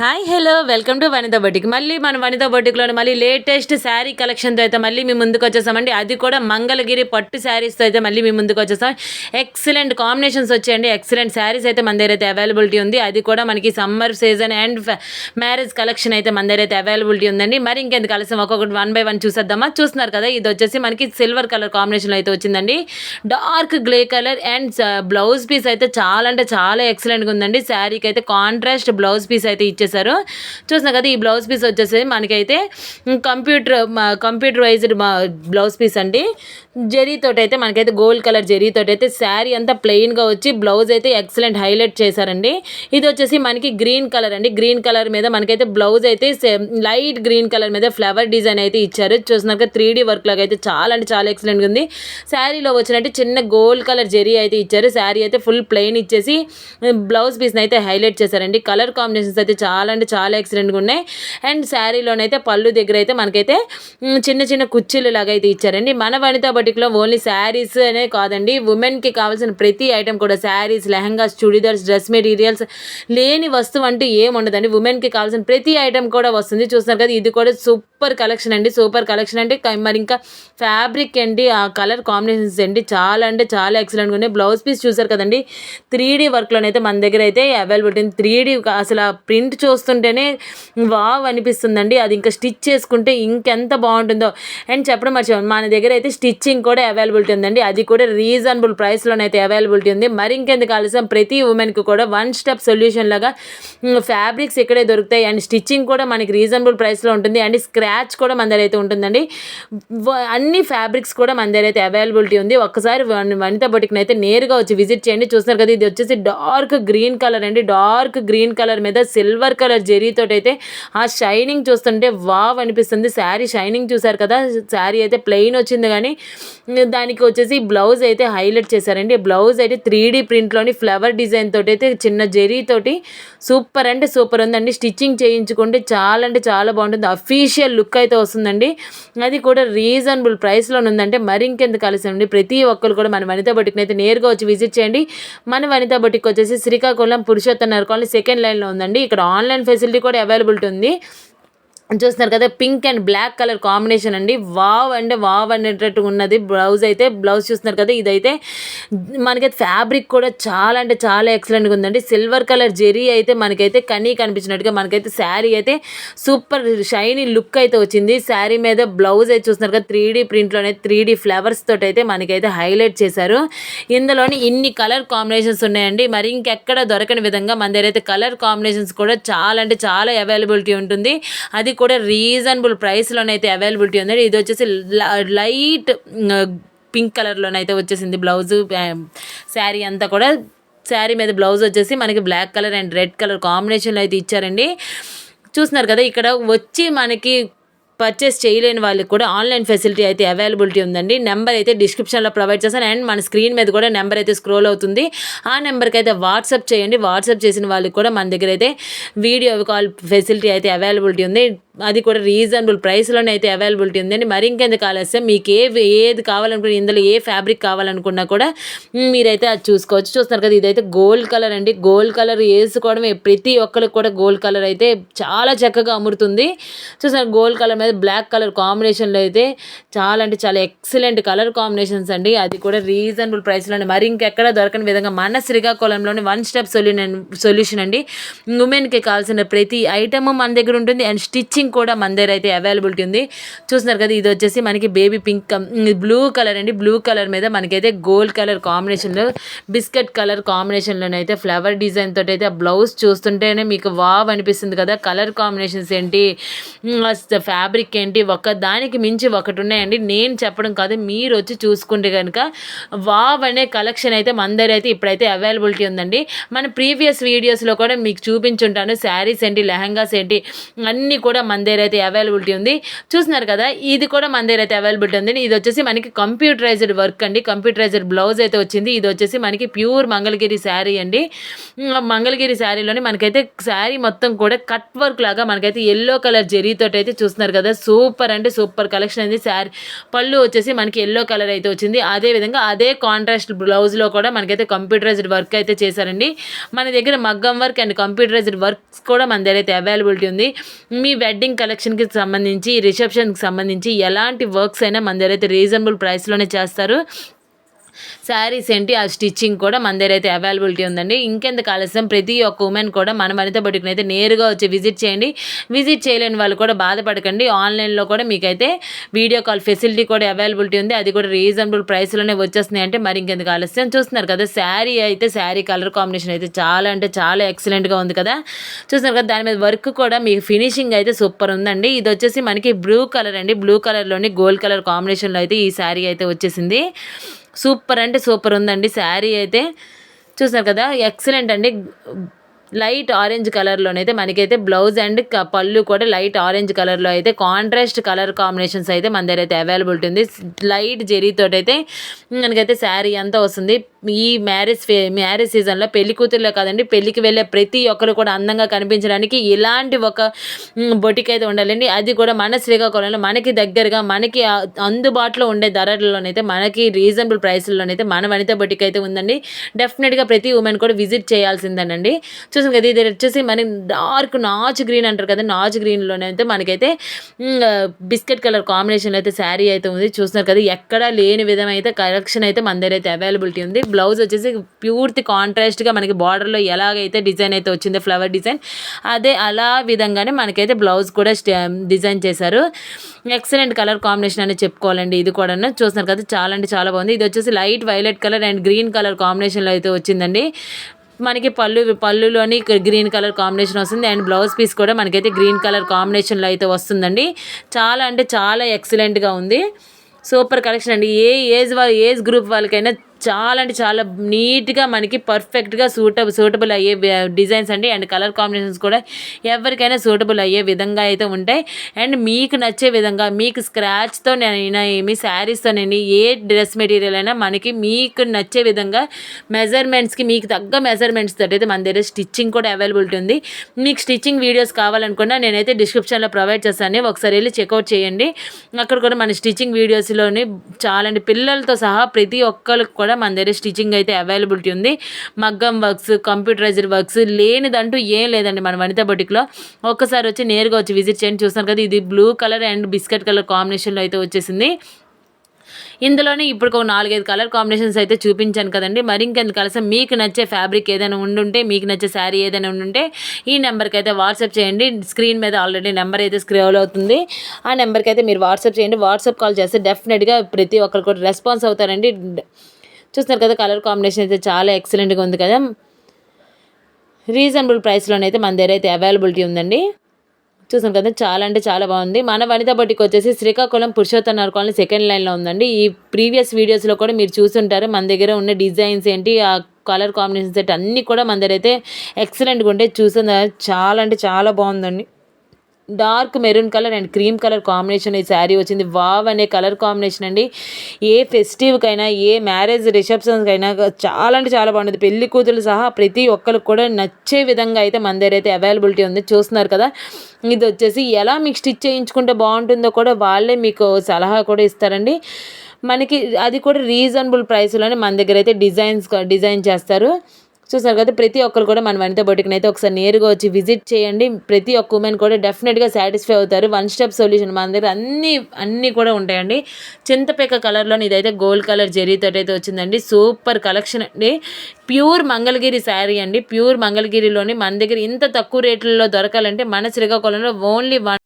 Hi hello welcome to Vanitha boutique మళ్ళీ మన వనిత బొటిక్లోని మళ్ళీ లేటెస్ట్ శారీ కలెక్షన్తో అయితే మళ్ళీ మీ ముందుకు వచ్చేసామండి. అది కూడా మంగళగిరి పట్టు శారీస్తో అయితే మళ్ళీ మీ ముందుకు వచ్చేసాం. ఎక్సలెంట్ కాంబినేషన్స్ వచ్చాయండి. ఎక్సలెంట్ శారీస్ అయితే మన దగ్గర అయితే అవైలబిలిటీ ఉంది. అది కూడా మనకి summer season and marriage collection అయితే మన దగ్గర అయితే అవైలబిలిటీ ఉందండి. మరి ఇంకెందుకు కలిసి ఒక్కొక్కటి వన్ బై వన్ చూసేద్దామా? చూస్తున్నారు కదా ఇది వచ్చేసి మనకి సిల్వర్ కలర్ కాంబినేషన్లో అయితే వచ్చిందండి. Dark grey colour and blouse piece అయితే చాలా అంటే చాలా ఎక్సలెంట్గా ఉందండి. శారీకి అయితే కాంట్రాస్ట్ బ్లౌజ్ పీస్ అయితే ఇచ్చేసారు చూసినా కదా ఈ బ్లౌజ్ పీస్ వచ్చేసి మనకైతే computer computer wised blouse piece అండి. జరీతోటి అయితే మనకైతే గోల్డ్ కలర్ జరీతోటి అయితే శారీ అంతా ప్లెయిన్గా వచ్చి బ్లౌజ్ అయితే ఎక్సలెంట్ హైలైట్ చేశారండి. ఇది వచ్చేసి మనకి గ్రీన్ కలర్ అండి. గ్రీన్ కలర్ మీద మనకైతే బ్లౌజ్ అయితే లైట్ గ్రీన్ కలర్ మీద ఫ్లవర్ డిజైన్ అయితే ఇచ్చారు. చూసినాక త్రీ డీ వర్క్ లాగా అయితే చాలా అంటే చాలా ఎక్సలెంట్గా ఉంది. శారీలో వచ్చినట్టు చిన్న గోల్డ్ కలర్ జెరీ అయితే ఇచ్చారు. శారీ అయితే ఫుల్ ప్లెయిన్ ఇచ్చేసి బ్లౌజ్ పీస్ని అయితే హైలైట్ చేశారండి. కలర్ కాంబినేషన్స్ అయితే చాలా చాలా అంటే చాలా ఎక్సలెంట్గా ఉన్నాయి. అండ్ శారీలోనైతే పళ్ళు దగ్గర అయితే మనకైతే చిన్న చిన్న కుర్చీలు లాగా అయితే ఇచ్చారండి. మన వనిత బటిక్లో ఓన్లీ శారీస్ అనే కాదండి. ఉమెన్కి కావాల్సిన ప్రతి ఐటెం కూడా శారీస్ లెహంగాస్ చుడిదార్స్ డ్రెస్ మెటీరియల్స్ లేని వస్తువు అంటూ ఏం ఉండదండి. ఉమెన్కి కావాల్సిన ప్రతి ఐటెం కూడా వస్తుంది. చూస్తున్నారు కదా ఇది కూడా సూపర్ కలెక్షన్ అండి. సూపర్ కలెక్షన్ అంటే మరి ఇంకా ఫ్యాబ్రిక్ అండి. ఆ కలర్ కాంబినేషన్స్ అండి. చాలా అంటే చాలా ఎక్సలెంట్గా ఉన్నాయి. బ్లౌజ్ పీస్ చూసారు కదండి. త్రీ డీ వర్క్లోనైతే మన దగ్గర అయితే అవైలబిలిటీ త్రీ డీ అసలు ఆ ప్రింట్ చూస్తుంటేనే వావ్ అనిపిస్తుందండి. అది ఇంకా స్టిచ్ చేసుకుంటే ఇంకెంత బాగుంటుందో. అండ్ చెప్పడం మర్చిపోయాను. మన దగ్గర అయితే స్టిచ్చింగ్ కూడా అవైలబిలిటీ ఉందండి. అది కూడా రీజనబుల్ ప్రైస్లోనైతే అవైలబిలిటీ ఉంది. మరి ఇంకెందుకు ఆలస్యం? ప్రతి ఉమెన్కి కూడా వన్ స్టెప్ సొల్యూషన్ లాగా ఫ్యాబ్రిక్స్ ఇక్కడే దొరుకుతాయి. అండ్ స్టిచ్చింగ్ కూడా మనకి రీజనబుల్ ప్రైస్లో ఉంటుంది. అండ్ స్క్రాచ్ కూడా మన దగ్గర అయితే ఉంటుందండి. అన్ని ఫ్యాబ్రిక్స్ కూడా మన దగ్గర అయితే అవైలబిలిటీ ఉంది. ఒక్కసారి వన్- వనిత బొటిక్ని అయితే నేరుగా వచ్చి విజిట్ చేయండి. చూస్తున్నారు కదా ఇది వచ్చేసి డార్క్ గ్రీన్ కలర్ అండి. డార్క్ గ్రీన్ కలర్ మీద సిల్వర్ కలర్ జరీతోటి అయితే ఆ షైనింగ్ చూస్తుంటే వావ్ అనిపిస్తుంది. శారీ షైనింగ్ చూసారు కదా. శారీ అయితే ప్లెయిన్ వచ్చింది కానీ దానికి వచ్చేసి బ్లౌజ్ అయితే హైలైట్ చేశారండి. బ్లౌజ్ అయితే త్రీ డీ ప్రింట్లోని ఫ్లవర్ డిజైన్ తోటి అయితే చిన్న జరీతోటి సూపర్ అంటే సూపర్ ఉందండి. స్టిచ్చింగ్ చేయించుకుంటే చాలా అంటే చాలా బాగుంటుంది. అఫీషియల్ లుక్ అయితే వస్తుందండి. అది కూడా రీజనబుల్ ప్రైస్లో ఉందంటే మరి ఇంకెందుకు కలిసి ప్రతి ఒక్కరు కూడా మన వనిత బొటిక్ని అయితే నేరుగా వచ్చి విజిట్ చేయండి. మన వనిత బొటిక్ వచ్చేసి శ్రీకాకుళం పురుషోత్తమ నగర్ కాలనీ సెకండ్ లైన్లో ఉందండి. ఇక్కడ ఆన్లైన్ ఫెసిలిటీ కూడా అవైలబిలిటీ ఉంది. చూస్తున్నారు కదా pink and black colour combination అండి. వావ్ అంటే వావ్ అనేటట్టు ఉన్నది. బ్లౌజ్ అయితే బ్లౌజ్ చూస్తున్నారు కదా ఇదైతే మనకైతే ఫ్యాబ్రిక్ కూడా చాలా అంటే చాలా ఎక్సలెంట్గా ఉందండి. సిల్వర్ కలర్ జెరీ అయితే మనకైతే కనీ కనిపించినట్టుగా మనకైతే శారీ అయితే సూపర్ షైనీ లుక్ అయితే వచ్చింది. శారీ మీద బ్లౌజ్ అయితే చూస్తున్నారు కదా త్రీ డీ ప్రింట్లోనే త్రీ డీ ఫ్లవర్స్ తోటి అయితే మనకైతే హైలైట్ చేశారు. ఇందులోని ఇన్ని కలర్ కాంబినేషన్స్ ఉన్నాయండి. మరి ఇంకెక్కడ దొరకని విధంగా మన దగ్గర అయితే కలర్ కాంబినేషన్స్ కూడా చాలా అంటే చాలా అవైలబిలిటీ ఉంటుంది. అది ఇది కూడా రీజనబుల్ ప్రైస్లోనైతే అవైలబిలిటీ ఉంది ఇది వచ్చేసి లైట్ పింక్ కలర్లోనైతే వచ్చేసింది బ్లౌజు శారీ అంతా కూడా. శారీ మీద బ్లౌజ్ వచ్చేసి మనకి black colour and red colour కాంబినేషన్లో అయితే ఇచ్చారండి. చూస్తున్నారు కదా ఇక్కడ వచ్చి మనకి పర్చేస్ చేయలేని వాళ్ళకి కూడా ఆన్లైన్ ఫెసిలిటీ అయితే అవైలబిలిటీ ఉందండి. నెంబర్ అయితే డిస్క్రిప్షన్లో ప్రొవైడ్ చేస్తాను అండ్ మన స్క్రీన్ మీద కూడా నెంబర్ అయితే స్క్రోల్ అవుతుంది. ఆ నెంబర్కి అయితే వాట్సాప్ చేయండి. వాట్సాప్ చేసిన వాళ్ళకి కూడా మన దగ్గర అయితే వీడియో కాల్ ఫెసిలిటీ అయితే అవైలబిలిటీ ఉంది. అది కూడా రీజనబుల్ ప్రైస్లోనే అయితే అవైలబిలిటీ ఉందండి. మరి ఇంకెందుకు ఆలస్యం? మీకు ఏ ఏది కావాలనుకున్న ఇందులో ఏ ఫ్యాబ్రిక్ కావాలనుకున్నా కూడా మీరైతే అది చూసుకోవచ్చు. చూస్తున్నారు కదా ఇదైతే గోల్డ్ కలర్ అండి. గోల్డ్ కలర్ వేసుకోవడమే. ప్రతి ఒక్కరికి కూడా గోల్డ్ కలర్ అయితే చాలా చక్కగా అమురుతుంది చూసారు గోల్డ్ కలర్ మీద బ్లాక్ కలర్ కాంబినేషన్లో అయితే చాలా అంటే చాలా ఎక్సలెంట్ కలర్ కాంబినేషన్స్ అండి. అది కూడా రీజనబుల్ ప్రైస్లోనే. మరి ఇంకెక్కడ దొరకని విధంగా మన శ్రీకాకుళంలోని వన్ స్టెప్ సొల్యూషన్ సొల్యూషన్ అండి. ఉమెన్కి కావాల్సిన ప్రతి ఐటమ్ మన దగ్గర ఉంటుంది. అండ్ స్టిచ్చింగ్ కూడా మన దగ్గర అయితే అవైలబిలిటీ ఉంది. చూస్తున్నారు కదా ఇది వచ్చేసి మనకి బేబీ పింక్ బ్లూ కలర్ అండి. బ్లూ కలర్ మీద మనకైతే గోల్డ్ కలర్ కాంబినేషన్లో బిస్కెట్ కలర్ కాంబినేషన్లోనైతే ఫ్లవర్ డిజైన్ తోటి అయితే ఆ బ్లౌజ్ చూస్తుంటేనే మీకు వావ్ అనిపిస్తుంది కదా. కలర్ కాంబినేషన్స్ ఏంటి? ఫ్యాబ్రిక్ ఫ్యాబ్రిక్ ఏంటి? ఒక దానికి మించి ఒకటి ఉన్నాయండి. నేను చెప్పడం కాదు మీరు వచ్చి చూసుకుంటే కనుక వావ్ అనే కలెక్షన్ అయితే మందరి అయితే ఇప్పుడైతే అవైలబిలిటీ ఉందండి. మన ప్రీవియస్ వీడియోస్లో కూడా మీకు చూపించుంటాను. శారీస్ ఏంటి లెహంగాస్ ఏంటి అన్నీ కూడా మన దగ్గర అయితే అవైలబిలిటీ ఉంది. చూస్తున్నారు కదా ఇది కూడా మన దగ్గర అయితే అవైలబిలిటీ ఉంది. ఇది వచ్చేసి మనకి కంప్యూటరైజ్డ్ వర్క్ అండి. కంప్యూటరైజ్డ్ బ్లౌజ్ అయితే వచ్చింది. ఇది వచ్చేసి మనకి ప్యూర్ మంగళగిరి శారీ అండి. మంగళగిరి శారీలోని మనకైతే శారీ మొత్తం కూడా కట్ వర్క్ లాగా మనకైతే ఎల్లో కలర్ జెరీతో అయితే చూస్తున్నారు కదా కదా సూపర్ అంటే సూపర్ కలెక్షన్ అనేది శారీ పళ్ళు వచ్చేసి మనకి ఎల్లో కలర్ అయితే వచ్చింది. అదే విధంగా అదే కాంట్రాస్ట్ బ్లౌజ్లో కూడా మనకైతే కంప్యూటరైజ్డ్ వర్క్ అయితే చేశారండి. మన దగ్గర మగ్గం వర్క్ అండ్ కంప్యూటరైజ్డ్ వర్క్స్ కూడా మన దగ్గర అయితే అవైలబిలిటీ ఉంది. మీ వెడ్డింగ్ కలెక్షన్కి సంబంధించి రిసెప్షన్కి సంబంధించి ఎలాంటి వర్క్స్ అయినా మన దగ్గర అయితే రీజనబుల్ ప్రైస్లోనే చేస్తారు. శారీస్ ఏంటి ఆ స్టిచ్చింగ్ కూడా మన దగ్గర అయితే అవైలబిలిటీ ఉందండి. ఇంకెందుకు ఆలస్యం? ప్రతి ఒక్క ఉమెన్ కూడా మన వనిత బొటిక్ని అయితే నేరుగా వచ్చి విజిట్ చేయండి. విజిట్ చేయలేని వాళ్ళు కూడా బాధపడకండి. ఆన్లైన్లో కూడా మీకైతే వీడియో కాల్ ఫెసిలిటీ కూడా అవైలబిలిటీ ఉంది. అది కూడా రీజనబుల్ ప్రైస్లోనే వచ్చేస్తున్నాయి అంటే మరి ఇంకెందుకు ఆలస్యం? చూస్తున్నారు కదా శారీ అయితే శారీ కలర్ కాంబినేషన్ అయితే చాలా అంటే చాలా ఎక్సలెంట్గా ఉంది కదా. చూస్తున్నారు కదా దాని మీద వర్క్ కూడా మీకు ఫినిషింగ్ అయితే సూపర్ ఉందండి. ఇది వచ్చేసి మనకి బ్లూ కలర్ అండి. బ్లూ కలర్లోని గోల్డ్ కలర్ కాంబినేషన్లో అయితే ఈ శారీ అయితే వచ్చేసింది. సూపర్ అంటే సూపర్ ఉందండి. శారీ అయితే చూసారు కదా? ఎక్సలెంట్ అండి. లైట్ ఆరెంజ్ కలర్లోనైతే మనకైతే బ్లౌజ్ అండ్ పళ్ళు కూడా లైట్ ఆరెంజ్ కలర్లో అయితే కాంట్రాస్ట్ కలర్ కాంబినేషన్స్ అయితే మన దగ్గర అయితే అవైలబిలిటీ ఉంది. లైట్ జెరీతో అయితే మనకైతే శారీ అంతా వస్తుంది. ఈ మ్యారేజ్ ఫే మ్యారేజ్ సీజన్లో పెళ్ళి కూతురులో కాదండి పెళ్ళికి వెళ్ళే ప్రతి ఒక్కరు కూడా అందంగా కనిపించడానికి ఇలాంటి ఒక బొటిక్ అయితే ఉండాలండి. అది కూడా మన శ్రీకాకుళంలో మనకి దగ్గరగా మనకి అందుబాటులో ఉండే ధరలలోనైతే మనకి రీజనబుల్ ప్రైస్లోనైతే మన వనిత బొటిక్ అయితే ఉందండి. డెఫినెట్గా ప్రతి ఉమెన్ కూడా విజిట్ చేయాల్సిందేనండి. చూసాం కదా ఇది వచ్చేసి మనకి డార్క్ నాచ్ గ్రీన్ అంటారు కదా నాచ్ గ్రీన్లోనే అయితే మనకైతే బిస్కెట్ కలర్ కాంబినేషన్లో అయితే శారీ అయితే ఉంది. చూస్తున్నారు కదా ఎక్కడా లేని విధమైతే కలెక్షన్ అయితే మన దగ్గర అయితే అవైలబిలిటీ ఉంది. బ్లౌజ్ వచ్చేసి పూర్తి కాంట్రాస్ట్గా మనకి బార్డర్లో ఎలాగైతే డిజైన్ అయితే వచ్చిందో ఫ్లవర్ డిజైన్ అదే అలా విధంగానే మనకైతే బ్లౌజ్ కూడా డిజైన్ చేశారు. ఎక్సలెంట్ కలర్ కాంబినేషన్ అనేది చెప్పుకోవాలండి ఇది కూడా చూస్తున్నారు కదా చాలా అంటే చాలా బాగుంది. ఇది వచ్చేసి light violet colour and green colour కాంబినేషన్లో అయితే వచ్చిందండి. మనకి పళ్ళు పళ్ళులోని గ్రీన్ కలర్ కాంబినేషన్ వస్తుంది. అండ్ బ్లౌజ్ పీస్ కూడా మనకైతే గ్రీన్ కలర్ కాంబినేషన్లో అయితే వస్తుందండి. చాలా అంటే చాలా ఎక్సలెంట్గా ఉంది. సూపర్ కలెక్షన్ అండి. ఏ ఏజ్ వాళ్ళ ఏజ్ గ్రూప్ వాళ్ళకైనా చాలా అంటే చాలా నీట్గా మనకి పర్ఫెక్ట్గా సూటబుల్ సూటబుల్ అయ్యే డిజైన్స్ అండి. అండ్ కలర్ కాంబినేషన్స్ కూడా ఎవరికైనా సూటబుల్ అయ్యే విధంగా అయితే ఉంటాయి. అండ్ మీకు నచ్చే విధంగా మీకు స్క్రాచ్తో నేను ఏమి శారీస్తో నేను ఏ డ్రెస్ మెటీరియల్ అయినా మనకి మీకు నచ్చే విధంగా మెజర్మెంట్స్కి మీకు తగ్గ మెజర్మెంట్స్ తోటి అయితే మన దగ్గర స్టిచ్చింగ్ కూడా అవైలబిలిటీ ఉంది. మీకు స్టిచ్చింగ్ వీడియోస్ కావాలనుకున్నా నేనైతే డిస్క్రిప్షన్లో ప్రొవైడ్ చేస్తాను. ఒకసారి వెళ్ళి చెక్అవుట్ చేయండి. అక్కడ కూడా మన స్టిచ్చింగ్ వీడియోస్లోని చాలా పిల్లలతో సహా ప్రతి ఒక్కరికి కూడా కూడా మన దగ్గర స్టిచ్చింగ్ అయితే అవైలబిలిటీ ఉంది. మగ్గం వర్క్స్ కంప్యూటరైజ్డ్ వర్క్స్ లేనిదంటూ ఏం లేదండి మన వనిత బొటిక్లో. ఒక్కసారి వచ్చి నేరుగా వచ్చి విజిట్ చేయండి. చూస్తాను కదా ఇది blue colour and biscuit colour కాంబినేషన్లో అయితే వచ్చేసింది. ఇందులోనే ఇప్పుడు ఒక నాలుగైదు కలర్ కాంబినేషన్స్ అయితే చూపించాను కదండి. మరి ఇంకెందుకు కలిసి మీకు నచ్చే ఫ్యాబ్రిక్ ఏదైనా ఉండుంటే మీకు నచ్చే శారీ ఏదైనా ఉండుంటే ఈ నెంబర్కి అయితే వాట్సాప్ చేయండి. స్క్రీన్ మీద ఆల్రెడీ నెంబర్ అయితే స్క్రోల్ అవుతుంది. ఆ నెంబర్కి అయితే మీరు వాట్సాప్ చేయండి. వాట్సాప్ కాల్ చేస్తే డెఫినెట్గా ప్రతి ఒక్కరు కూడా రెస్పాన్స్ అవుతారండి. చూస్తున్నారు కదా కలర్ కాంబినేషన్ అయితే చాలా ఎక్సలెంట్గా ఉంది కదా. రీజనబుల్ ప్రైస్లోనైతే మన దగ్గర అయితే అవైలబిలిటీ ఉందండి. చూసాం కదా చాలా అంటే చాలా బాగుంది. మన వనిత బట్టికి వచ్చేసి శ్రీకాకుళం పురుషోత్తమ నరకాలని సెకండ్ లైన్లో ఉందండి. ఈ ప్రీవియస్ వీడియోస్లో కూడా మీరు చూసుంటారు మన దగ్గర ఉన్న డిజైన్స్ ఏంటి ఆ కలర్ కాంబినేషన్స్ ఏంటి అన్నీ కూడా మన దగ్గర అయితే ఎక్సలెంట్గా ఉంటే చూసిన చాలా అంటే చాలా బాగుందండి. Dark maroon colour and cream colour combination ఈ శారీ వచ్చింది. వావ్ అనే కలర్ కాంబినేషన్ అండి. ఏ ఫెస్టివ్కైనా ఏ మ్యారేజ్ రిసెప్షన్స్కైనా చాలా అంటే చాలా బాగుంటుంది. పెళ్ళి కూతురు సహా ప్రతి ఒక్కరికి కూడా నచ్చే విధంగా అయితే మన దగ్గర అయితే అవైలబిలిటీ ఉంది. చూస్తున్నారు కదా? ఇది వచ్చేసి ఎలా మీకు స్టిచ్ చేయించుకుంటే బాగుంటుందో కూడా వాళ్ళే మీకు సలహా కూడా ఇస్తారండి. మనకి అది కూడా రీజనబుల్ ప్రైస్లోనే మన దగ్గర అయితే డిజైన్స్ డిజైన్ చేస్తారు. చూసారు కదా ప్రతి ఒక్కరు కూడా మన వనిత బొటిక్ని అయితే ఒకసారి నేరుగా వచ్చి విజిట్ చేయండి. ప్రతి ఒక్క ఉమెన్ కూడా డెఫినెట్గా సాటిస్ఫై అవుతారు. వన్ స్టెప్ సొల్యూషన్ మన దగ్గర అన్నీ అన్నీ కూడా ఉంటాయండి. చింతపేక కలర్లో ఇదైతే గోల్డ్ కలర్ జెరీతో అయితే వచ్చిందండి. సూపర్ కలెక్షన్ అండి. ప్యూర్ మంగళగిరి శారీ అండి. ప్యూర్ మంగళగిరిలోని మన దగ్గర ఇంత తక్కువ రేట్లలో దొరకాలంటే మన శ్రీకాకుళంలో ఓన్లీ వన్